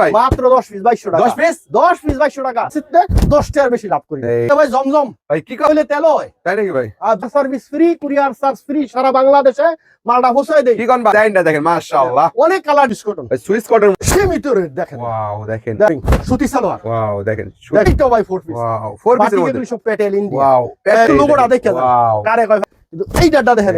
ভাই। মাত্র দশ পিস বাইশশো টাকা। দশ পিস দশ পিস বাইশশো টাকা। সিটে দশ টাকার বেশি লাভ করি। ভাই জমজম। ভাই কি কইলে তেল হয়। তাই নাকি ভাই? আর service free courier charge free সারা বাংলাদেশে মালটা পৌঁছায় দেই। কি কোন ভাই? দেখেন মাশাআল্লাহ। অনেক কালার ডিসকাউন্ট ভাই সুইস কটন সীমিত রেট দেখেন। ওয়াও দেখেন। দেখেন সুতি সালোয়ার। ওয়াও দেখেন। ভাই ফোর পিস ওয়াও ফোর পিসের মধ্যে। সব পেটেল ইন্ডিয়া ওয়াও লোগোটা দেখে যান। ওয়াও কারে কয় কিন্তু এই ডাটা দেখেন।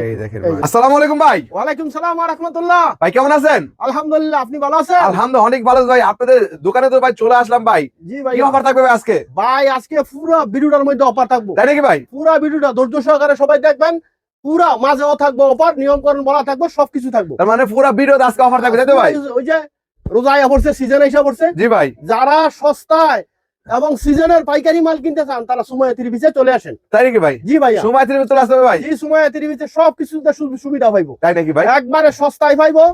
আসসালামু আলাইকুম ভাই। ওয়ালাইকুম সালাম ওয়া রাহমাতুল্লাহ। ভাই কেমন আছেন? আলহামদুলিল্লাহ আপনি ভালো আছেন? আলহামদুলিল্লাহ অনেক ভালো ভাই। আপনাদের দোকানে তো ভাই চলে আসলাম ভাই। জি ভাই। কি অফার থাকবে আজকে? ভাই আজকে পুরো ভিডিওটার মধ্যে অফার থাকব। তাই নাকি ভাই? পুরো ভিডিওটা ধৈর্য সহকারে সবাই দেখবেন। পুরা মাঝেও থাকব অফার নিয়মকরণ বলা থাকব সবকিছু থাকব। তার মানে পুরো ভিডিওতে আজকে অফার থাকবে তাই তো ভাই? ওই যে রোজা আয়া পড়ছে সিজন এসে পড়ছে জি ভাই। যারা সস্তায় এবং সিজনের পাইকারি মাল কিনতে চান তারা সময় ত্রিভিসে চলে আসেন। তাই নাকি ভাই? জি ভাইয়া। সময় থেকে চলে আসবে ভাই? জি সময় ত্রিভিসে সব কিছুতে সুবিধা পাইবো। তাই নাকি ভাই? একবারে সস্তায় পাইবো।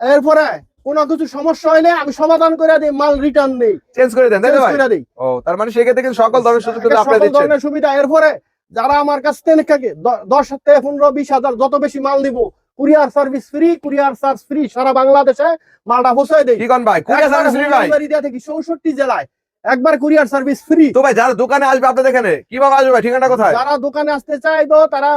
এরপরে কোনো কিছু সমস্যা হইলে আমি সমাধান করে দিই মাল রিটার্ন দেই। চেঞ্জ করে দেন তাই তো চেঞ্জ ভাই? করে দিই। ও তার মানে সেক্ষেত্রে কিন্তু সকল ধরনের সুযোগ সুবিধা আপনি সকল ধরনের সুবিধা। এরপরে যারা আমার কাছ থেকে দশ থেকে পনেরো বিশ হাজার যত বেশি মাল দিব courier service free courier charge free সারা বাংলাদেশে মালটা পৌঁছায় দেই। কি ভাই? কুরিয়ার সার্ভিস ফ্রি ভাই? থেকে চৌষট্টি জেলায় একবার কুরিয়ার সার্ভিস ফ্রি। তো ভাই যারা দোকানে আসবে আপনাদের এখানে কীভাবে আসবে ভাই? ঠিকানা কোথায়? যারা দোকানে আসতে চাইব তারা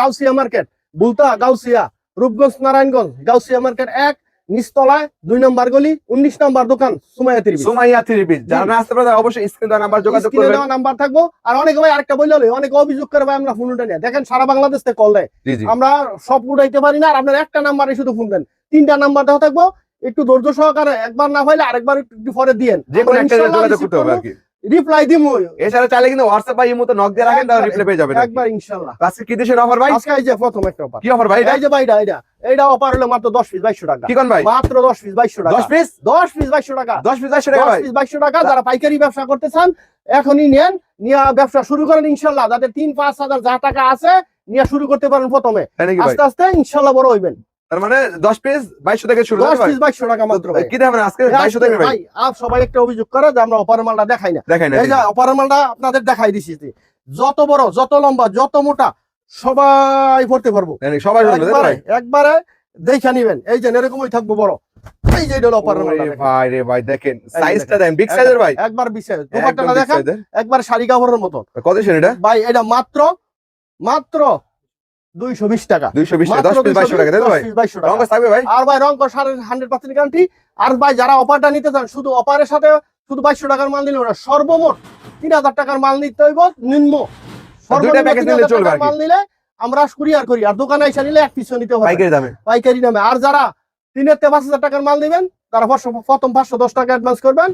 গাউসিয়া মার্কেট বুলতা গাউসিয়া রূপগঞ্জ নারায়ণগঞ্জ গাউসিয়া মার্কেট এক নিচতলায় দুই নম্বর গলি উনিশ নম্বর দোকান সুমাইয়া তিরিশ সুমাইয়া থ্রি যারা না আসতে পারে অবশ্যই স্ক্রিন দেওয়া নাম্বার যোগাযোগ করবেন। দেওয়া নাম্বার থাকব। আর অনেকে ভাই আরেকটা বললে অনেকে অভিযোগ করে ভাই আমরা ফোন উঠে নিয়ে দেখেন সারা বাংলাদেশ থেকে কল দেয় আমরা সব উঠাইতে পারি না আর আপনার একটা নাম্বারে শুধু ফোন দেন। তিনটা নাম্বার দেওয়া থাকব। একটু ধৈর্য সহকারে একবার না হইলে আরেকবার একটু পরে দিয়েন। যে কোনো একটা যোগাযোগ করতে হবে আর কি। রিপ্লাই দিব এছাড়া চাইলে কিন্তু হোয়াটসঅ্যাপ বা ইমোতে নক দিয়ে রাখেন তাহলে রিপ্লাই পেয়ে যাবেন একবার ইনশাল্লাহ। আজকে কি দেশের অফার ভাই? আজকে এই যে প্রথম একটা অফার কি অফার ভাই এই যে ভাই এটা এটা এইটা অফার হলো মাত্র দশ পিস বাইশশো টাকা। কি কোন ভাই? মাত্র দশ পিস বাইশশো টাকা। দশ পিস? দশ পিস বাইশশো টাকা। দশ পিস একশো টাকা দশ ভাই। পিস বাইশশো টাকা। যারা পাইকারি ব্যবসা করতে চান এখনই নেন। নিয়ে ব্যবসা শুরু করেন ইনশাল্লাহ। যাদের তিন পাঁচ হাজার যা টাকা আছে নিয়ে শুরু করতে পারেন প্রথমে। আস্তে আস্তে ইনশাল্লাহ বড় হইবেন। তার মানে দশ পিস বাইশশো থেকে শুরু পিস টাকা মাত্র কি দেবেন আজকে ভাই? সবাই একটা অভিযোগ করে যে আমরা মালটা দেখাই না। এই যে অপারের মালটা আপনাদের দেখাই দিছি যত বড় যত লম্বা যত মোটা সবাই পড়তে পারব সবাই শুনবে তাই? তো একবারে ভাই একবারে দেখে নিবেন। এই যে এরকমই থাকব বড়। এই যে মালটা ভাই রে ভাই দেখেন সাইজটা দেন বিগ সাইজের ভাই। একবার দুপাট্টাটা দেখেন একবার শাড়ি কাপড়ের মতো। কত ভাই এটা মাত্র মাত্র টাকা। দুইশো বিশ টাকা মাত্র দশ পিস বাইশশো টাকা তাই তো 220, ভাই 2200 থাকবে ভাই? আর ভাই রং সাড়ে হান্ড্রেড পার্সেন্ট গ্যারান্টি আর ভাই যারা অফারটা নিতে চান শুধু অফারের সাথে শুধু টাকার মাল নিলে ওরা সর্বমোট তিন হাজার টাকার মাল নিতে হইব নিম্ন। দুইটা সর্বনিম্ন package 3000 নিলে চলবে টাকার আর কি। মাল নিলে আমরা কুরিয়ার করি আর দোকানে এসে নিলে এক নিতে হবে। পাইকারি দামে। পাইকারি দামে। আর যারা তিনের থেকে পাঁচ হাজার টাকার মাল দিবেন তারা প্রথম পাঁচশো দশ টাকা অ্যাডভান্স করবেন।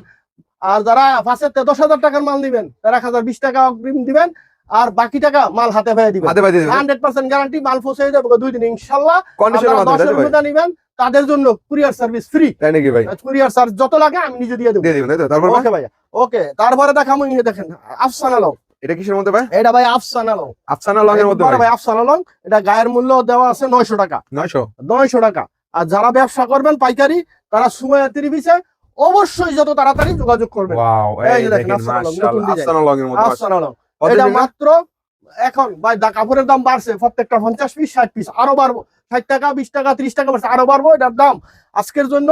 আর যারা পাঁচের থেকে দশ হাজার টাকার মাল দিবেন তারা এক হাজার বিশ টাকা অগ্রিম দিবেন। আর বাকি টাকা মাল হাতে পেয়ে দিবেন। হাতে বাজে হান্ড্রেড পার্সেন্ট গ্যারান্টি মাল পৌঁছে যাবে দুই দিন ইনশাল্লাহ কন্ডিশনের মাধ্যমে ভাই? মধ্যে নিবেন তাদের জন্য কুরিয়ার সার্ভিস ফ্রি তাই নাকি ভাই? কুরিয়ার চার্জ যত লাগে আমি নিজে দিয়ে দেবো। দিয়ে দিবেন তাই তো? তারপর ওকে ভাইয়া। ওকে তারপরে দেখাবো এই যে দেখেন আফসানা লং এটা কিসের মধ্যে ভাই? এটা ভাই আফসানা লং আফসানা লং এর মধ্যে ভাই? ভাই আফসানা লং এটা গায়ের মূল্য দেওয়া আছে নয়শো টাকা। নয়শো? নয়শো টাকা। আর যারা ব্যবসা করবেন পাইকারি তারা সময় তিরিশে অবশ্যই যত তাড়াতাড়ি যোগাযোগ করবেন। ওয়াও এই দেখেন, আফসানা লং, আফসানা লং এর মধ্যে আফসানা লং এটা মাত্র এখন ভাই কাপড়ের দাম বাড়ছে প্রত্যেকটা পঞ্চাশ পিস ষাট পিস আরও বাড়বো ষাট টাকা বিশ টাকা ত্রিশ টাকা বাড়ছে আরও বাড়বো এটার দাম আজকের জন্য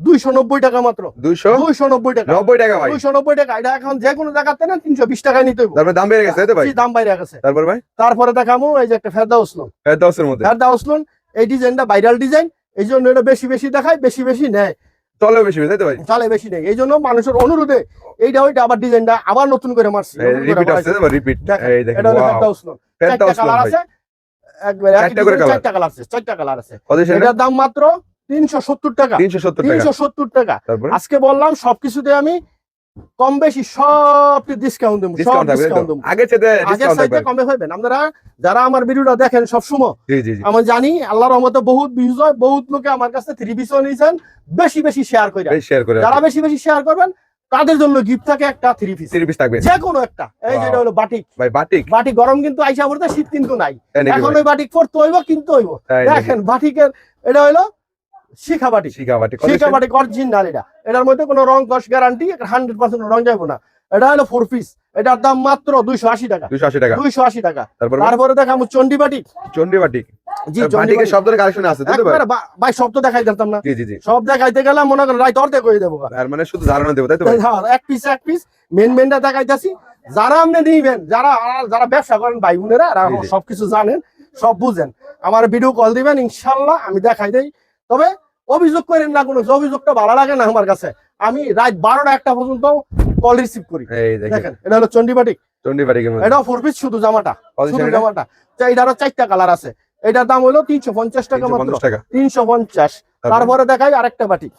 দুইশো নব্বই টাকা মাত্র। দুইশো? দুইশো নব্বই টাকা। নব্বই টাকা দুইশো নব্বই টাকা এটা এখন যে কোনো জায়গাতে না তিনশো বিশ টাকায় নিতে তারপরে দাম বেড়ে গেছে ভাই? দাম গেছে। তারপর ভাই? তারপরে দেখামো এই যে একটা ফেরদা উসলুন দশের মধ্যে। ফেরদা উসলুন এই ডিজাইনটা ভাইরাল ডিজাইন এই জন্য এটা বেশি বেশি দেখায় বেশি বেশি নেয়। চলে বেশি তাই তো ভাই? চালে বেশি নেই। এই জন্য মানুষের অনুরোধে এইটা ওইটা আবার ডিজাইনটা আবার নতুন করে মারছে রিপিট বানাইছি। রিপিট এই দেখেন এটা চারটা কালার আছে একবারে চারটা কালার আছে চারটা কালার আছে। কত এটার দাম মাত্র তিনশো সত্তর টাকা। 370 টাকা। টাকা। আজকে বললাম সবকিছুতে আমি কম বেশি সব ডিসকাউন্ট দেবো। ডিসকাউন্ট আগের ডিসকাউন্ট কমে হইবেন। আপনারা যারা আমার ভিডিওটা দেখেন সবসময় আমি জানি আল্লাহর রহমতে বহুত হয় বহুত লোকে আমার কাছে থ্রি পিসও নিয়েছেন বেশি বেশি শেয়ার করে শেয়ার করে যারা বেশি বেশি শেয়ার করবেন তাদের জন্য গিফট থাকে একটা থ্রি পিস থ্রি পিস থাকবে। যে কোনো একটা। এই যেটা হলো বাটিক ভাই বাটিক বাটিক গরম কিন্তু আইসা পড়তে শীত কিন্তু নাই। তাই এখন ওই বাটিক পড়তে হইব কিনতে হইব। দেখেন বাটিকের এটা হলো শিখা বাটিক শিখা বাটিক কত শিখা সেটা? বাটিক অরিজিনাল এটা। এটার মধ্যে কোনো রং গ্যারান্টি হান্ড্রেড পার্সেন্ট রং যাব না। এটা হলো ফোর পিস এটার দাম মাত্র দুইশো আশি টাকা। 280 টাকা। দুইশো আশি টাকা। তারপর তারপরে দেখাবো চন্ডি বাটিক চন্ডী জি বাটিকের সব ধরনের কালেকশন আছে ভাই একবারে বা- ভাই সব তো দেখাই দিতাম না। জি জি জি। সব দেখাইতে মনে করেন রাইট অর্ধেক করে দেবো আর মানে শুধু ধারণা দেবো তাই তো হ্যাঁ, এক পিস এক পিস মেন মেনটা দেখাইতেছি। যারা আপনি নিবেন যারা যারা ব্যবসা করেন ভাই বোনেরা। সবকিছু জানেন সব বুঝেন। আমার ভিডিও কল দিবেন ইনশাল্লাহ আমি দেখাই দেই। তবে অভিযোগ করেন না কোনো যে অভিযোগটা ভালো লাগে না আমার কাছে আমি রাত বারোটা একটা পর্যন্ত কল রিসিভ করি। দেখেন। এটা হলো চন্ডিবাটিক এটাও ফোর পিস শুধু জামাটা শুধু এটা? জামাটা। তো এটারও চারটা কালার আছে। এটার দাম হলো তিনশো পঞ্চাশ টাকা মাত্র। 350 টাকা। তিনশো পঞ্চাশ। তারপরে? দেখাই আরেকটা বাটিক।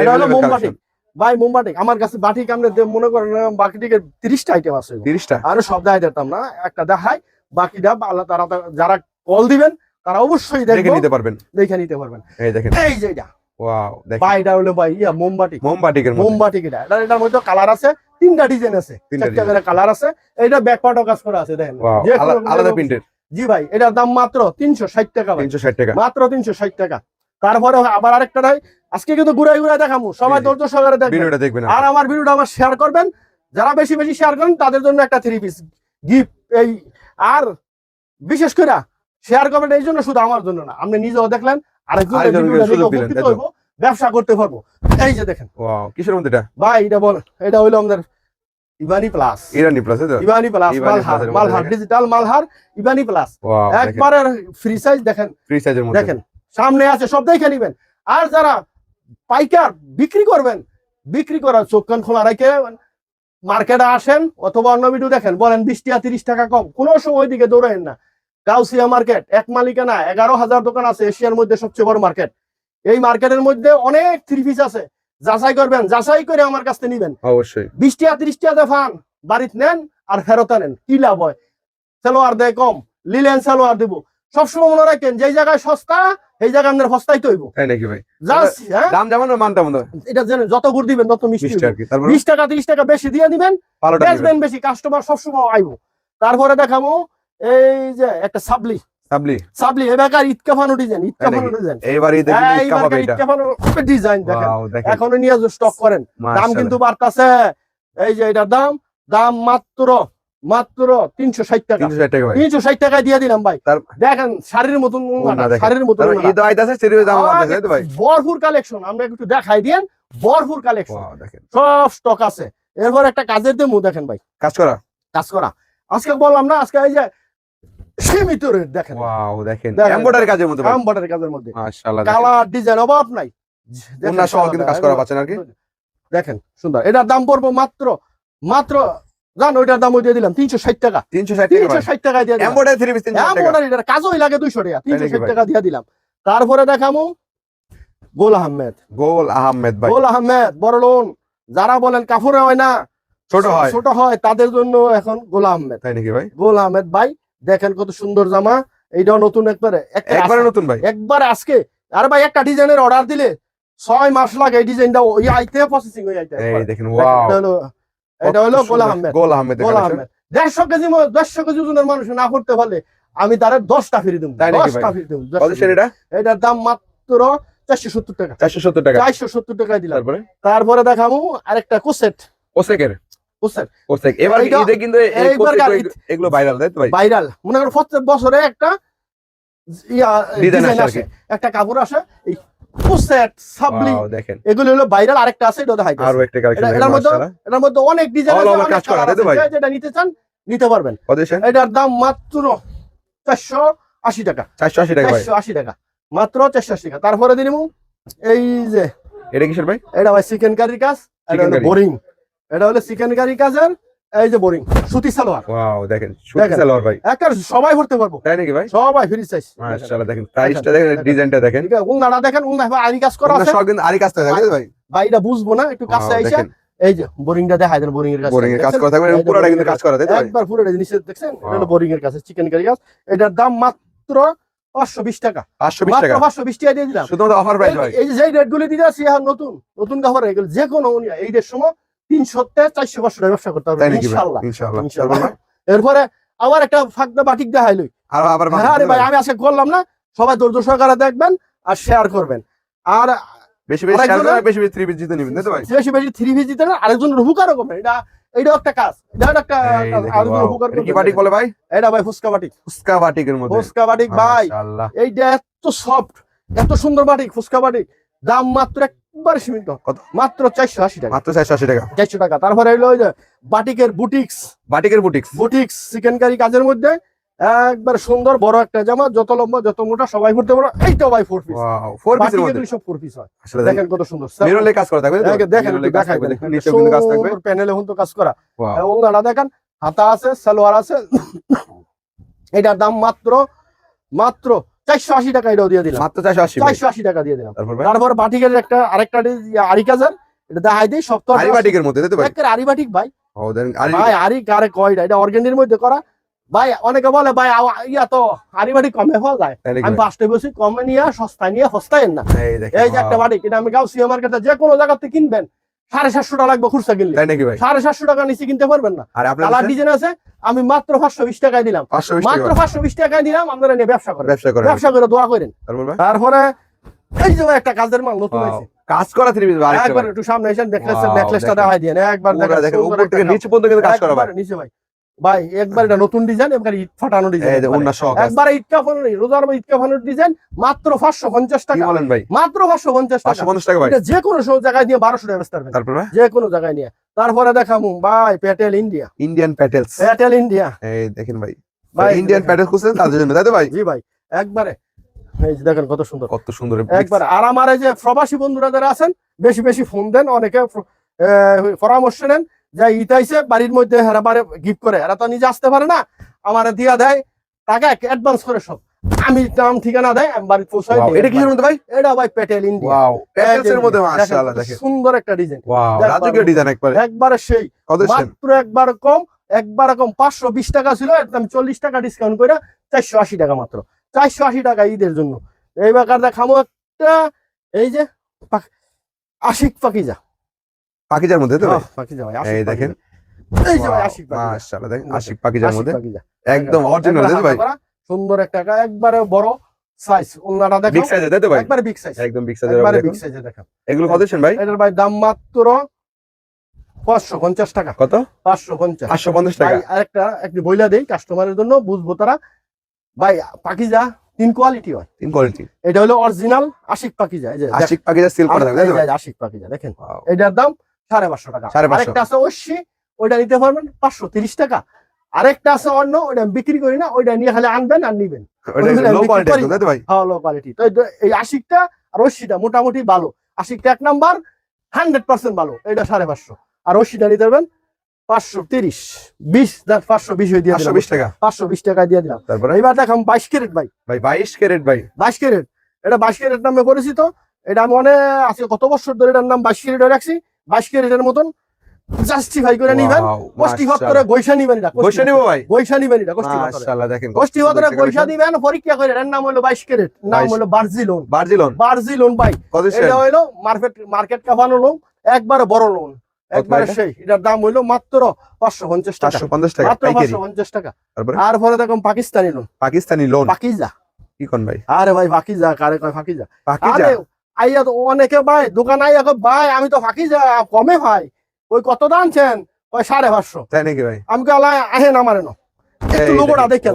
এটা হলো মোমবাটিক। ভাই মোমবাটিক। আমার কাছে বাটিক আমরা মনে করেন তিরিশটা আইটেম আছে। 30টা আরও সব দেখাই দিতাম না একটা দেখাই বাকিটা আল্লাহ তারা যারা কল দিবেন তারা অবশ্যই দেখে নিতে পারবেন। দেখে নিতে পারবেন। এই দেখেন। এই যে এটা। ওয়াও দেখেন। ভাই এটা হলো ভাই ইয়া মোমবাটি মোমবাটিকের মধ্যে। মোমবাটিক এটা। এটা- এটার মধ্যে কালার আছে তিনটা ডিজাইন আছে। তিনটা চারটা করে কালার আছে। এটা ব্যাক পার্টও কাজ করা আছে দেখেন। আলাদা প্রিন্টের। জি ভাই এটার দাম মাত্র তিনশো ষাট টাকা ভাই। 360 টাকা। মাত্র তিনশো ষাট টাকা। তারপরে আবার আরেকটা নাই আজকে কিন্তু ঘুরাই ঘুরাই দেখামু। সবাই। ধৈর্য সহকারে দেখবেন। আর আমার ভিডিওটা আমার শেয়ার করবেন। যারা বেশি বেশি শেয়ার করেন তাদের জন্য একটা থ্রি পিস গিফট এই আর বিশেষ করে শেয়ার করবেন এই জন্য শুধু আমার জন্য না আপনি নিজেও দেখলেন ব্যবসা করতে পারব এই যে দেখেন। কিসের মধ্যে এটা? ভাই এটা বল এটা হইল আমাদের ইবানি প্লাস ইরানি প্লাস ইবানি প্লাস মালহার মালহার ডিজিটাল মালহার ইবানি প্লাস একবারে ফ্রি সাইজ দেখেন। ফ্রি সাইজের মধ্যে। দেখেন সামনে আছে সব দেখে নিবেন। আর যারা পাইকার বিক্রি করবেন বিক্রি করার চোখ কান খোলা রেখে মার্কেটে আসেন অথবা অন্য ভিডিও দেখেন বলেন বিশ টাকা তিরিশ টাকা কম কোনো সময় দিকে দৌড়াইন না। গাউসিয়া মার্কেট এক মালিকানা এগারো হাজার দোকান আছে এশিয়ার মধ্যে সবচেয়ে বড় মার্কেট। এই মার্কেটের মধ্যে অনেক থ্রি পিস আছে। যাচাই করবেন যাচাই করে আমার কাছ থেকে নিবেন। অবশ্যই। বিশ টাকা তিরিশ টাকা ফান বাড়িতে নেন আর ফেরত আনেন। কি লাভ হয়? সালোয়ার দেয় কম লিলেন সালোয়ার দিব। সবসময় মনে রাখেন যে জায়গায় সস্তা সেই জায়গায় আপনার সস্তাই তো হইব তাই নাকি ভাই? হ্যাঁ? দাম যেমন মান তেমন এটা জানেন যত গুড় দিবেন তত মিষ্টি আর বিশ টাকা তিরিশ টাকা বেশি দিয়ে দিবেন বেচবেন বেশি কাস্টমার সবসময় আইব। তারপরে দেখাবো এই যে একটা সাবলি। সাবলি। সাবলি এবার ইটকাফানো ডিজাইন? ডিজাইন এটা। ডিজাইন দেখেন। এখনও নিয়ে স্টক করেন। দাম কিন্তু বাড়তাছে। এই যে এটার দাম দাম মাত্র মাত্র তিনশো ষাট টাকা। 360 টাকা ভাই। তিনশো ষাট টাকায় দিয়ে দিলাম ভাই। দেখেন শাড়ির মতন শাড়ির মতন ঈদ ভরপুর কালেকশন আমরা একটু দেখাই দিয়েন ভরপুর কালেকশন দেখেন। সব স্টক আছে। এরপর একটা কাজের দেমু দেখেন ভাই। কাজ করা? কাজ করা। আজকে বললাম না আজকে এই যে সীমিত রেট দেখেন। ওয়াও দেখেন। এমব্রয়ডারি কাজের ভাই। কামবাটার কাজের মধ্যে। মাশাআল্লাহ কালার ডিজাইন অভাব নাই। সহ কিন্তু কাজ করা পাচ্ছেন আর কি। দেখেন সুন্দর। এটার দাম পড়ব মাত্র মাত্র জান ওইটার দাম দিয়ে দিলাম তিনশো ষাট টাকা। 360 টাকা তিনশো ষাট টাকায় দিয়ে থ্রি পিস 360 টাকা। এমন এটার কাজই লাগে দুইশো টাকা তিনশো ষাট? টাকা দিয়ে দিলাম। তারপরে দেখামু গোল আহমেদ। গোল আহমেদ ভাই। গোল আহমেদ বড় লোন। যারা বলেন কাফুরে হয় না ছোট হয়। ছোট হয় তাদের জন্য এখন গোল আহমেদ। তাই নাকি ভাই? গোল আহমেদ ভাই দেখেন কত সুন্দর জামা এইটাও নতুন একবারে। একবারে নতুন ভাই। একবার আজকে। আর ভাই একটা ডিজাইনের অর্ডার দিলে ছয় মাস লাগে এই ডিজাইনটা। ওই আইতে প্রসেসিং হয়ে আইতে এই দেখেন ওয়াও এটা হলো গোল আহমেদ। গোল আহমেদ গোল আহমেদ। দেড়শো কেজি দেড়শো কেজি ওজনের মানুষ না করতে পারলে আমি তারা দশটা ফিরে দেবো। দশটা? ফিরে দেবো। কত সের এটা? এটার দাম মাত্র চারশো সত্তর টাকা। 470 টাকা। চারশো সত্তর টাকায় দিলাম। তারপরে? তারপরে দেখাবো আরেকটা কোসেট। ওসেকের কোসেট ওসেক এবার ঈদে কিন্তু এই এইবার কোসেক গাড়ি- এগুলো- এগুলো ভাইরাল তাই তো ভাই? ভাইরাল মনে করো প্রত্যেক বছরে একটা ডিজাইন আসে আসে। একটা কাপড় আসে এই কোসেট সাবলি। দেখেন। এগুলো হলো ভাইরাল আরেকটা আছে এটা দেখাই আরও একটা কালেকশন এটার মধ্যে- এটার মধ্যে অনেক ডিজাইন আছে অনেক কাজ করা, তাই ভাই? যেটা নিতে চান নিতে পারবেন। এটার দাম মাত্র চারশো আশি টাকা। 480 টাকা ভাই। চারশো আশি টাকা। মাত্র চারশো আশি টাকা। তারপরে দিলাম এই যে এটা কিসের ভাই? এটা ভাই চিকেন কারির কাজ এটা। বোরিং এটা হলো চিকেন কারি কাজের এই যে বোরিং সুতি সালোয়ার। ওয়াও দেখেন সুতি সালোয়ার ভাই। একটা সবাই ভরতে পারব। তাই নাকি ভাই? সবাই ফ্রি চাইস মাশাআল্লাহ দেখেন প্রাইসটা দেখেন দেখেন। ডিজাইনটা দেখেন। ঠিক আছে উলনাটা দেখেন ভাই আরি কাজ করা আছে। সব কিন্তু আরি কাজ থাকে ভাই ভাই। এটা বুঝব না একটু কাছে আইসা। এই যে বোরিংটা দেখাই দেন বোরিং এর কাজ বোরিং এর কাজ করা থাকবে পুরোটা কিন্তু কাজ করা তাই একবার পুরোটা জিনিস দেখছেন? এটা হলো বোরিং এর কাছে চিকেন কারি কাজ এটার দাম মাত্র পাঁচশো বিশ টাকা। 520 মাত্র টাকা? পাঁচশো বিশ টাকা দিয়ে দিলাম। শুধুমাত্র অফার প্রাইস ভাই। এই- যে রেট গুলি দিতে আছি এখন নতুন নতুন কাপড় এগুলো যে কোনো এই রেট সময় তিনশো চারশো পাঁচশো টাকা ব্যবসা করতে তাই পারবেন নাকি ভাই? ইনশাল্লাহ। ইনশাল্লাহ। এরপরে আবার একটা ফাঁকদা বাটিক দেখাইলো আর আবার হ্যাঁ আরে ভাই আমি আজকে করলাম না সবাই ধৈর্য সহকারে দেখবেন আর শেয়ার করবেন। আর বেশি বেশি শেয়ার আরেকজনের- করে বেশি বেশি থ্রি পিস জিতে নেবেন তাই তো ভাই? বেশি বেশি থ্রি ভিজিতে না আরেকজন করবেন এটা একটা কাজ। এটাও একটা উপকার কি বাটিক বলে ভাই? এটা ভাই বাটিক। ফুচকা বাটিকের মধ্যে। ফুচকা বাটিক ভাই। এইটা এত সফট এত সুন্দর বাটিক ফুচকা বাটিক। দাম মাত্র একবারে সীমিত কত? মাত্র চারশো আশি টাকা। মাত্র চারশো আশি টাকা। চারশো টাকা। তারপরে ওই যে বাটিকের বুটিক্স। বাটিকের বুটিক্স। বুটিক্স চিকেন কারি কাজের মধ্যে একবার সুন্দর বড় একটা জামা যত লম্বা যত মোটা সবাই পড়তে পারো। এইটাও ভাই ফোর পিস ফোর মধ্যে। সব ফোর পিস হয়। দেখেন কত সুন্দর। মিরলে কাজ করা থাকবে দেখেন, দেখেন দেখাই প্যানেলে হুন তো কাজ করা। ওয়াও ওনারা দেখেন হাতা আছে সালোয়ার আছে। এটার দাম মাত্র মাত্র চারশো আশি টাকা এটাও দিয়ে দিলাম। মাত্র চারশো আশি ভাই। চারশো আশি টাকা দিয়ে দিলাম। তারপর বাটিকের একটা আরেকটা ডি- আরি কাজার এটা দেখাই দিই সপ্তাহ আরি মধ্যে দিতে ভাই? একের আরি বাটিক ভাই আরি কারে কয়টা? এটা মধ্যে করা। ভাই অনেকে বলে ভাই ইয়া তো কমে যায়। আমি? পাঁচটা বসি কমে নিয়ে সস্তায় নিয়ে সস্তায় না। এই যে একটা এটা আমি গাউসিয়া মার্কেটে যে কোনো জায়গাতে কিনবেন সাড়ে সাতশো টাকা লাগবে খুচরা কিনলে। তাই নাকি ভাই? সাড়ে সাতশো টাকা নিচে কিনতে পারবেন না। আর কালার ডিজাইন আছে আমি মাত্র পাঁচশো বিশ টাকায় দিলাম। বিশ মাত্র পাঁচশো বিশ টাকায় দিলাম আপনারা নিয়ে ব্যবসা করেন। ব্যবসা করেন। ব্যবসা করে দোয়া করেন। তারপরে এই যে একটা কাজের মাল নতুন কাজ করা থ্রি পিস একবার একটু সামনে এসে নেকলেস নেকলেসটা দেখাই দিয়ে একবার দেখেন উপর থেকে নিচে পর্যন্ত কাজ করা ভাই। নিচে ভাই। ভাই একবার এটা নতুন ডিজাইন একবার ইট ফাটানো ডিজাইন। একবার। ইট কাফানো রোজার ইট কাফানোর ডিজাইন মাত্র পাঁচশো পঞ্চাশ কি টাকা। বলেন ভাই? মাত্র পাঁচশো পঞ্চাশ টাকা। পাঁচশো পঞ্চাশ টাকা ভাই। এটা যে কোনো জায়গায় নিয়ে বারোশো টাকা বেচতে পারবেন তারপর যে কোনো জায়গায় নিয়ে। তারপরে দেখামু ভাই Patel India Indian Patels Patel India এই দেখেন ভাই। ভাই ইন্ডিয়ান প্যাটেল খুঁজছেন তাদের জন্য তাই তো ভাই? জি ভাই একবারে। এই যে দেখেন কত সুন্দর। কত সুন্দর একবার। আর আমার এই যে প্রবাসী বন্ধুরা যারা আছেন বেশি বেশি ফোন দেন অনেকে পরামর্শ নেন। যে ইতাইছে বাড়ির মধ্যে হেরা বারে গিফট করে এরা তো নিজে আসতে পারে না। আমার দিয়া দেয় টাকা অ্যাডভান্স করে সব। আমি নাম ঠিকানা দেয় আমি বাড়ি পৌঁছাই এটা কিসের মধ্যে ভাই? এটা ভাই পেটেল ইন্ডিয়া ওয়াও প্যাটেলস মধ্যে মাশাআল্লাহ দেখেন সুন্দর একটা ডিজাইন ওয়াও রাজকীয় ডিজাইন একবারে। একবারে সেই মাত্র একবার কম একবার কম পাঁচশো বিশ টাকা ছিল একদম চল্লিশ টাকা ডিসকাউন্ট করে চারশো আশি টাকা মাত্র। চারশো আশি টাকা ঈদের জন্য। এই বাকার দেখামো একটা এই যে আশিক পাকিজা। পাকিজার মধ্যে তো এই দেখেন। আশিক মধ্যে। একদম অরিজিনাল ভাই? সুন্দর একটা একবারে বড় সাইজ ওনারা বিগ সাইজে তাই তো ভাই? একবারে বিগ সাইজ একদম বিগ সাইজের একবারে বিগ সাইজে দেখা এগুলো কত সেন ভাই? এটার ভাই দাম মাত্র পাঁচশো পঞ্চাশ টাকা। কত? পাঁচশো পঞ্চাশ। পাঁচশো পঞ্চাশ টাকা। ভাই আরেকটা একটু বইলা দেই কাস্টমারের জন্য বুঝব তারা। ভাই পাকিজা তিন কোয়ালিটি হয়। তিন কোয়ালিটি এটা হলো অরিজিনাল আশিক পাকিজা এই যে আশিক পাকিজা সিল করা ভাই? আশিক পাকিজা দেখেন। এটার দাম সাড়ে পাঁচশো টাকা। আরেকটা আছে ওইটা নিতে পারবেন পাঁচশো তিরিশ টাকা। আরেকটা আছে অন্য ওইটা বিক্রি করি না ওইটা নিয়ে খালি আনবেন আর নিবেন। লো কোয়ালিটি তো এই- এই আশিকটা আর মোটামুটি ভালো। আশিকটা এক নাম্বার হান্ড্রেড পার্সেন্ট ভালো। এটা সাড়ে পাঁচশো। আর ঐশীটা নিতে পারবেন পাঁচশো তিরিশ। বিশ পাঁচশো বিশ হয়ে দিয়ে পাঁচশো দিলাম বিশ টাকা। পাঁচশো বিশ টাকায় দিয়ে দিলাম। তারপরে? এইবার দেখাম বাইশ ক্যারেট ভাই। ভাই বাইশ ক্যারেট ভাই। বাইশ ক্যারেট। এটা বাইশ ক্যারেট নামে পরিচিত। এটা আমি অনেক আজকে কত বছর ধরে এটার নাম বাইশ ক্যারেট রাখছি। বাইশ ক্যারেটের মতন জাস্টিফাই করে নিবেন গোষ্ঠী করে নিবেন এটা নিবো ভাই? নিবেন এটা গোষ্ঠী মাশাআল্লাহ দেখেন গোষ্ঠী করে গৈসা দিবেন পরীক্ষা করে এর নাম হলো বাইশ ক্যারেট নাম 22 হলো বার্জিলোন। বার্জিলন? বার্জিলোন ভাই এটা হইল মার্কেট মার্কেট কাপানো লোন একবারে বড় লোন একবারে? সেই এটার দাম হইল মাত্র পাঁচশো পঞ্চাশ টাকা। টাকা মাত্র তারপরে? দেখুন পাকিস্তানি লোন। পাকিস্তানি লোন? পাকিজা। কি কোন ভাই? আরে ভাই ফাঁকিজা কারে কয় ফাঁকিজা পাকিজা? আইয়া তো অনেকে ভাই দোকান আইয়া ভাই আমি তো ফাঁকিজা কমে ভাই। ওই কত দানছেন ওই সাড়ে পাঁচশো। তাই নাকি ভাই? আমি আল্লাহ আহেন আমার দেখে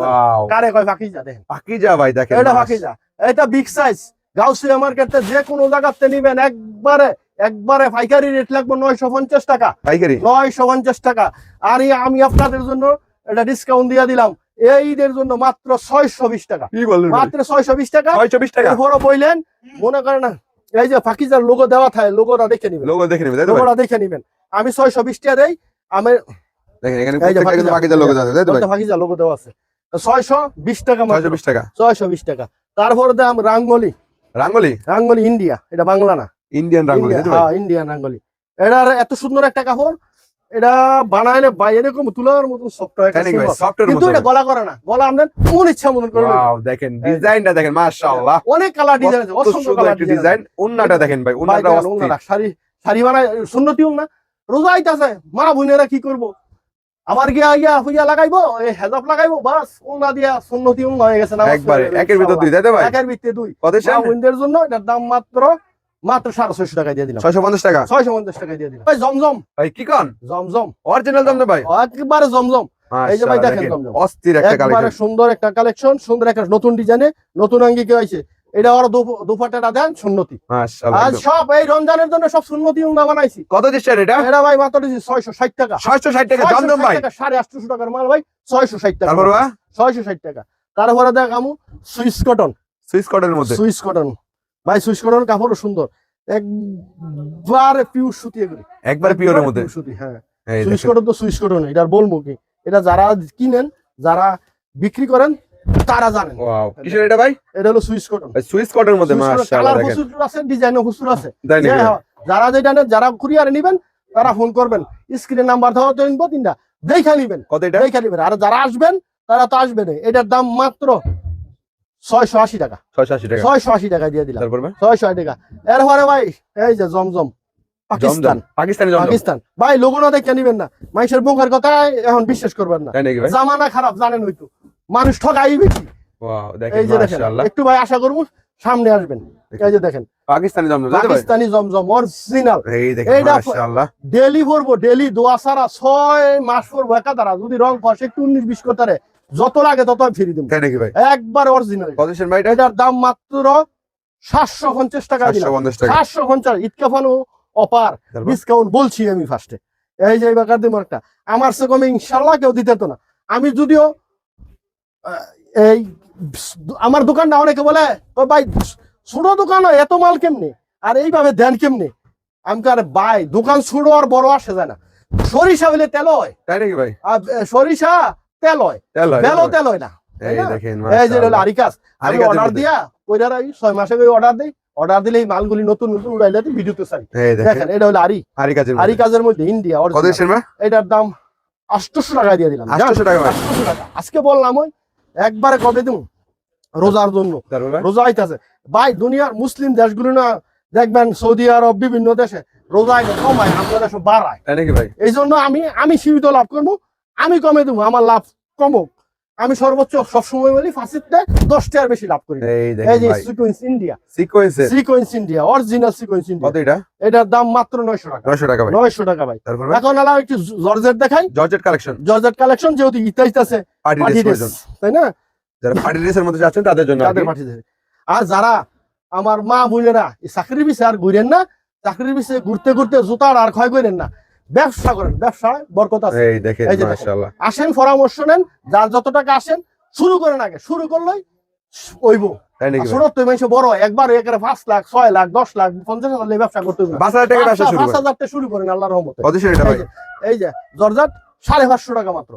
কারে কয় ফাঁকিজা দেখেন। পাকিজা ভাই দেখেন এটা মাশ- ফাঁকিজা এটা বিগ সাইজ গাউসিয়া মার্কেটে যে কোনো জায়গাতে নিবেন একবারে একবারে পাইকারি রেট লাগবে নয়শো পঞ্চাশ টাকা। পাইকারি? নয়শো পঞ্চাশ টাকা। আর আমি আপনাদের জন্য এটা ডিসকাউন্ট দিয়ে দিলাম। এই ঈদের জন্য মাত্র ছয়শো বিশ টাকা। মাত্র ছয়শো বিশ টাকা। ছয়শো বিশ টাকা? বললেন মনে করেন না এই যে ফাকিজার লোগো দেওয়া থাকে লোগোটা দেখে নেবেন। লোগো দেখে নেবে তাই তো ভাই? লোগোটা দেখে নেবেন। আমি ছয়শো বিশ টাকা দেই আমি দেখেন এখানে আছে লোগো দেওয়া আছে। ছয়শো বিশ টাকা ছয়শো বিশ টাকা। ছয়শো বিশ টাকা। তারপরে দাম রাঙ্গলি। রাঙ্গলি? রাঙ্গলি ইন্ডিয়া এটা বাংলা না। ইন্ডিয়ান রাঙ্গলি হ্যাঁ ইন্ডিয়ান রাঙ্গলি। এটার এত সুন্দর একটা কাপড় এটা বানাইলে ভাই এরকম তুলার হয় কিন্তু এটা গলা করে না গলা আপনার ইচ্ছা মতন করে ওয়াও দেখেন ডিজাইনটা দেখেন মাশাআল্লাহ। অনেক কালার ডিজাইন আছে অসংখ্য কালার ডিজাইন ডিজাইন দেখেন ভাই ভাই উন্নাটা দেখেন, অস্থির। ওনারা শাড়ি শাড়ি বানায় সুন্নতি না রোজা আইতাছে মা বোনেরা কি করব? আবার গিয়া ইয়া হইয়া লাগাইবো এই হেজাব লাগাইবো বাস ওনা দিয়া সুন্নতি হয়ে গেছে নামাজ একবারে একের ভিতর দুই তাই তো ভাই? একের দুই। কত মা বোনদের জন্য এটার দাম মাত্র মাত্র সাড়ে ছয়শো টাকায় দিয়ে দিলাম। ছয়শো পঞ্চাশ টাকা? ছয়শো পঞ্চাশ টাকায় দিয়ে দিলাম। ভাই জমজম। ভাই কি কন? জমজম। অরিজিনাল দাম ভাই? একবারে জমজম। এই যে ভাই দেখেন দেখেন, জমজম। অস্থির একটা কালেকশন সুন্দর একটা কালেকশন সুন্দর একটা নতুন ডিজাইনে নতুন আঙ্গি কে হয়েছে। এটা ওরা দুপাটাটা দেন সুন্নতি। আজ সব এই রমজানের জন্য সব সুন্নতি বানাইছি। কত দিচ্ছেন এটা? এটা ভাই মাত্র ছয়শো ষাট টাকা। ছয়শো ষাট টাকা 660 জমজম ভাই? টাকা, সাড়ে আটশো টাকার মাল ভাই ছয়শো ষাট টাকা ছয়শো ষাট টাকা। তারপরে দেখ আমু সুইস কটন। সুইস কটনের মধ্যে? Swiss cotton. ভাই সুইস কটন কাপড়ও সুন্দর। একবারে পিওর সুতি এগুলি। একবারে পিওরের মধ্যে। সুতি হ্যাঁ। এই কটন তো সুইস কটন এটা বলব কি? এটা যারা কিনেন যারা বিক্রি করেন তারা জানেন। ওয়াও কিসের এটা ভাই? এটা হলো সুইস কটন কটনের মধ্যে মাশাআল্লাহ হুসুর আছে হুসুর যারা যেটা নেন যারা কুরিয়ারে নিবেন তারা ফোন করবেন। স্ক্রিনে নাম্বার দেওয়া তো তিনটা দেখা নিবেন। কত এটা? দেখা নিবেন। আর যারা আসবেন তারা তো আসবেন এটার দাম মাত্র ছয়শো আশি টাকা। ছয়শো আশি টাকা। ছয়শো আশি টাকা দিয়ে দিলাম। তারপর ছয়শো আশি টাকা। এরপরে ভাই এই যে জমজম পাকিস্তান। পাকিস্তান ভাই লোগো না দেখে নিবেন না। মানুষের মুখের কথা এখন বিশ্বাস করবেন না। তাই নাকি ভাই? জামানা খারাপ জানেন হয়তো। মানুষ ঠকাই বেশি। এই যে দেখেন একটু ভাই আশা করব সামনে আসবেন। এই যে দেখেন। Pakistani Zamzam Pakistani Zamzam original এইটা- ডেলি ভরবো ডেলি দোয়া সারা ছয় মাস পরবো একাধারা। যদি রং পাস একটু উনিশ বিশ করতে যত লাগে তত আমি ফিরি দেবো। তাই নাকি ভাই? একবার অরিজিনাল কত ভাই এটার দাম মাত্র সাতশো পঞ্চাশ টাকা সাতশো পঞ্চাশ ইটকাফানো অপার। ডিসকাউন্ট বলছি আমি ফার্স্টে এই যে এবার দিব একটা আমার সে কমে ইনশাল্লাহ কেউ দিতে তো না। আমি যদিও এই আমার দোকানটা অনেকে বলে "ও ভাই ছোট দোকান এত মাল কেমনে? আর এইভাবে দেন কেমনে? আমি আরে ভাই দোকান ছোট আর বড় আসে যায় না। সরিষা হইলে তেল হয়। তাই নাকি ভাই? সরিষা না এই তাই না? দেখেন এই যে হলো আরিকাস আমি অর্ডার দিয়া কইরা রাখি ছয় মাসে অর্ডার দিই। অর্ডার দিলে এই মালগুলি নতুন নতুন উড়াইলে ভিডিওতে চাই। দেখেন। দেখেন এটা হলো আরি আরি কাজের আরি কাজের মধ্যে ইন্ডিয়া কত original। দিচ্ছেন ভাই এটার দাম আটশোশো টাকা দিয়ে দিলাম। 800 টাকা ভাই? 800 টাকা। আজকে বললাম ওই একবারে কবে দিব রোজার জন্য। ভাই রোজা আইতাছে। ভাই দুনিয়ার মুসলিম দেশগুলো না দেখবেন সৌদি আরব বিভিন্ন দেশে রোজা কমায় আমাদের দেশে বাড়ায়। এই জন্য আমি আমি সীমিত লাভ করব। আমি কমে দেবো আমার লাভ কমক আমি সর্বোচ্চ সবসময় বলি ফাঁসিতে দশ টাকার বেশি লাভ করি। এই এই যে সিকোয়েন্স ইন্ডিয়া সিকোয়েন্সের সিকোয়েন্স ইন্ডিয়া অরিজিনাল সিকোয়েন্স কত এটা? এটার দাম মাত্র নয়শো টাকা। 900 টাকা ভাই। নয়শো টাকা ভাই। এখন আলাদা একটু জর্জেট দেখাই। জর্জেট কালেকশন জর্জেট কালেকশন যেহেতু ইতাইতে আছে পার্টি ড্রেস তাই না? যারা পার্টি ড্রেসের মধ্যে যাচ্ছেন তাদের জন্য আর তাদের পার্টি ড্রেস আর যারা আমার মা বোনেরা চাকরির বিষয়ে আর ঘুরেন না চাকরির বিষয়ে ঘুরতে ঘুরতে জুতার আর ক্ষয় করেন না ব্যবসা করেন ব্যবসায় বরকত আছে। এই দেখেন। মাশাআল্লাহ। আসেন পরামর্শ নেন যার যত টাকা আসেন শুরু করেন আগে শুরু করলেই ওইব। তাই নাকি ভাই? তো মানুষ বড় একবার পাঁচ লাখ ছয় লাখ দশ লাখ পঞ্চাশ হাজার ব্যবসা করতে পাঁচ হাজার শুরু করেন আল্লাহ রহমতে। এই যে- জর্জাট সাড়ে পাঁচশো টাকা মাত্র।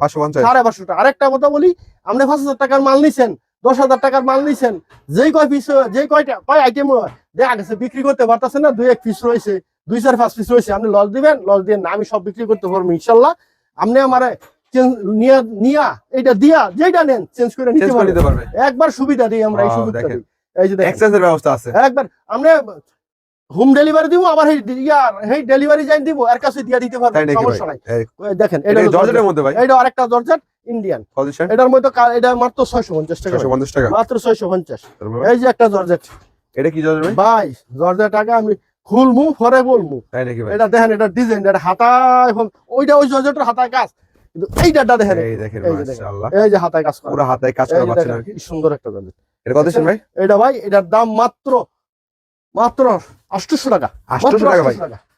সাড়ে পাঁচশো টাকা। আরেকটা কথা বলি আপনি পাঁচ হাজার টাকার মাল নিছেন দশ হাজার টাকার মাল নিছেন যেই কয় পিস যে কয়টা কয় আইটেম দেখা গেছে বিক্রি করতে পারতেছে না দুই এক পিস রয়েছে। দুই চার পাঁচ পিস রয়েছে আপনি লস দিবেন লস দিয়ে না আমি সব বিক্রি করতে পারব ইনশাল্লাহ। আপনি আমার নিয়া নিয়া এটা দিয়া যেটা নেন চেঞ্জ করে নিতে পারবেন। একবার সুবিধা দিই আমরা এই সুবিধা এই যে এক্সচেঞ্জের ব্যবস্থা আছে। একবার আমরা হোম ডেলিভারি দিব আবার ইয়ার এই ডেলিভারি যাই দিব এর কাছে দিয়ে দিতে সমস্যা নাই। দেখেন এটা এটা জর্জেটের মধ্যে ভাই? এটা আরেকটা জর্জেট ইন্ডিয়ান এটার মধ্যে এটা মাত্র ছয়শো পঞ্চাশ টাকা। মাত্র এই যে একটা জর্জেট এটা কি জর্জেট ভাই? ভাই জর্জেট টাকা আমি খুলমু পরে বলমু। এটা দেখেন এটা ডিজাইন এটা হাতায় ওইটা ওই হাতায় কাজ। কিন্তু এইটা দেখেন। এই দেখেন মাশাআল্লাহ। এই যে হাতায় কাজ করা। পুরো হাতে কাজ এই করা পাচ্ছেন আর কি। সুন্দর একটা এটা কত দিচ্ছেন ভাই? এটা ভাই এটার দাম মাত্র মাত্র আটশোশো টাকা। আটশোশো টাকা ভাই।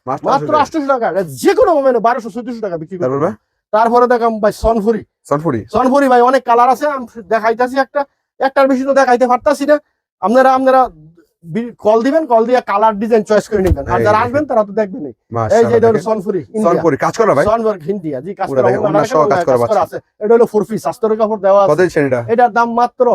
মাত্র মাত্র 800 টাকা। যে কোনো মোবাইলে বারোশো চোদ্দশো টাকা বিক্রি করবে তারপরে দেখাম ভাই সনফুরি সনফুরি সনফুরি ভাই অনেক কালার আছে। আমি দেখাইতাছি একটা। একটার বেশি তো দেখাইতে পারতাছি না। আপনারা আপনারা কল দিবেন কল দিয়ে কালার ডিজাইন চয়েস করে নিবেন। আর যারা। আসবেন তারা তো দেখবেন এই যে এটা হলো ইন্ডিয়া সনফুরি কাজ করা ভাই? ইন্ডিয়া জি কাজ করা। কাজ করা আছে। এটা হলো ফোর পিস আস্তরের কাপড় দেওয়া আছে। এটার দাম মাত্র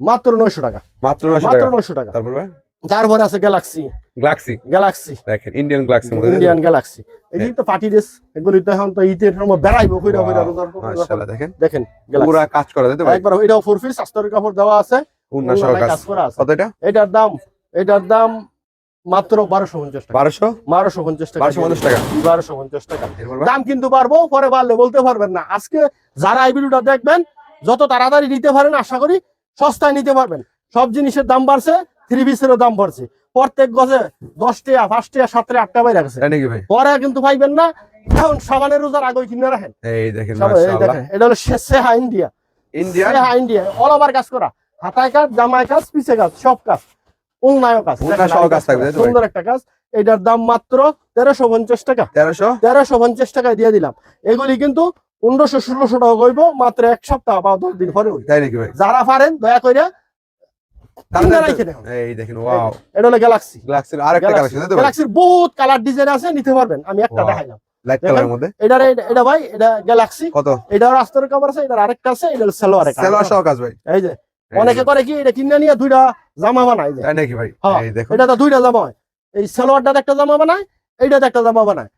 মাত্র নয়শো টাকা। মাত্র 900 মাত্র টাকা। তারপর ভাই? তারপরে আছে গ্যালাক্সি গ্লাক্সি গ্যালাক্সি দেখেন ইন্ডিয়ান মধ্যে ইন্ডিয়ান গ্যালাক্সি এই তো পার্টি ড্রেস এগুলি তো এখন তো সময় বেড়াইবো কইরা কইরা দেখেন। দেখেন পুরো কাজ করা তাই তো ভাই? একবার এটাও ফোর পিস আস্তরের কাপড় দেওয়া আছে। উন্না সহ কাজ করা আছে। কত এটা? এটার দাম এটার দাম মাত্র বারোশো পঞ্চাশ টাকা। 1200 বারোশো পঞ্চাশ টাকা 1250 টাকা। বারোশো পঞ্চাশ টাকা। দাম কিন্তু পারব পরে বলতে পারবেন না। আজকে যারা এই ভিডিওটা দেখবেন যত তাড়াতাড়ি নিতে পারেন আশা করি সস্তায় নিতে পারবেন। সব জিনিসের দাম বাড়ছে থ্রি পিসেরও দাম বাড়ছে। প্রত্যেক গজে দশ টাকা পাঁচ টাকা সাত টাকা আটটা বাইরে গেছে। পরে কিন্তু পাইবেন না। এখন সাবানের রোজার আগে কিনে রাখেন। এই দেখেন এটা হলো সেহা ইন্ডিয়া। ইন্ডিয়ান? সেহা ইন্ডিয়া অল ওভার কাজ করা। হাতায় কাজ জামায় কাজ পিছে কাজ সব কাজ। উন্নয় কাজ? সুন্দর একটা কাজ। এটার দাম মাত্র তেরোশো পঞ্চাশ টাকা। তেরোশো? তেরোশো পঞ্চাশ টাকায় দিয়ে দিলাম। এগুলি কিন্তু পনেরোশো ষোলোশো টাকা কইব মাত্র এক সপ্তাহ বা দশ দিন পরে যারা পারেন দয়া করে বহুত কালার ডিজাইন আছে নিতে পারবেন। আমি একটা Wow. দেখাইলাম। লাইট কালারের মধ্যে? এটার এটা- এটা ভাই এটা গ্যালাক্সি কত? এটা কভার আছে আরেকটা আছে এটা সেলোয়ার সেলোয়ার সহ কাজ ভাই। এই যে অনেকে করে কি এটা কিনে নিয়ে দুইটা জামা বানায় তাই নাকি ভাই? হ্যাঁ, এই এটা তো দুইটা জামা হয়। এই সালোয়ারটাতে একটা জামা বানায় এইটাতে একটা জামা বানায়।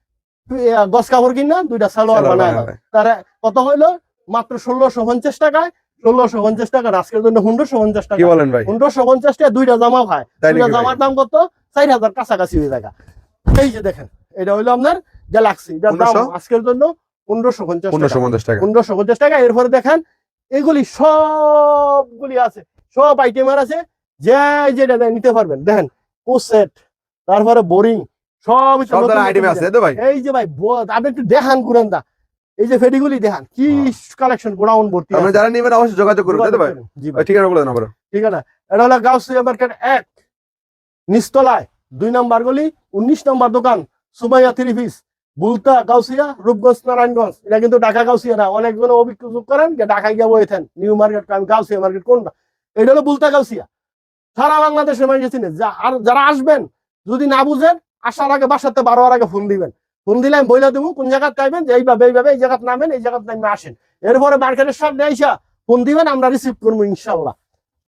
গস কাপড় কিনা দুইটা সালোয়ার বানায়। তার কত হইল? মাত্র ষোলোশো পঞ্চাশ টাকায় ষোলোশো পঞ্চাশ টাকা আজকের জন্য পনেরোশো পঞ্চাশ টাকা। বলেন ভাই? পনেরোশো পঞ্চাশ টাকা দুইটা জামা ভাই দুইটা জামার দাম কত? চার হাজার কাছাকাছি হয়ে টাকা এই যে দেখেন এটা হইল আপনার গ্যালাক্সি এটার দাম আজকের জন্য পনেরোশো পঞ্চাশ পনেরোশো পঞ্চাশ টাকা। পনেরোশো পঞ্চাশ টাকা। এরপরে দেখেন এগুলি সবগুলি আছে সব আইটেমার আছে যে যেটা নিতে পারবেন। দেখেন সেট তারপরে বোরিং সব আইটেম আছে তো ভাই। এই যে ভাই আপনি একটু দেখান ঘুরেন দা এই যে ফেডিগুলি দেখান কি কালেকশন গোডাউন ভর্তি আপনারা আছে। যারা নেবেন অবশ্যই যোগাযোগ করুন তাই ভাই? জি ভাই। ঠিক আছে বলে দেন আবার ঠিক আছে এটা হলো গাউসিয়া মার্কেট এক নিস্তলায় দুই নম্বর গলি উনিশ নাম্বার দোকান সুমাইয়া থ্রি পিস। বুলতা গাউসিয়া, রূপগঞ্জ, নারায়ণগঞ্জ। এটা কিন্তু ঢাকা গাউসিয়া না। অনেকজন অভিযোগ করেন যে ঢাকায় গিয়ে বইতেন নিউ মার্কেট আমি মার্কেট কোনটা এটা হলো বুলতা গাউসিয়া। সারা বাংলাদেশের মানুষ আর যারা আসবেন, যদি না বুঝেন, আসার আগে বাসাতে বারো আগে ফোন দিবেন। ফোন দিলে আমি বইলা দেবো, কোন জায়গায় চাইবেন যে এইভাবে এইভাবে, এই জায়গায় নামেন, এই জায়গায় নামে আসেন। এরপরে মার্কেটের সামনে আইসা ফোন দিবেন, আমরা রিসিভ করব ইনশাল্লাহ।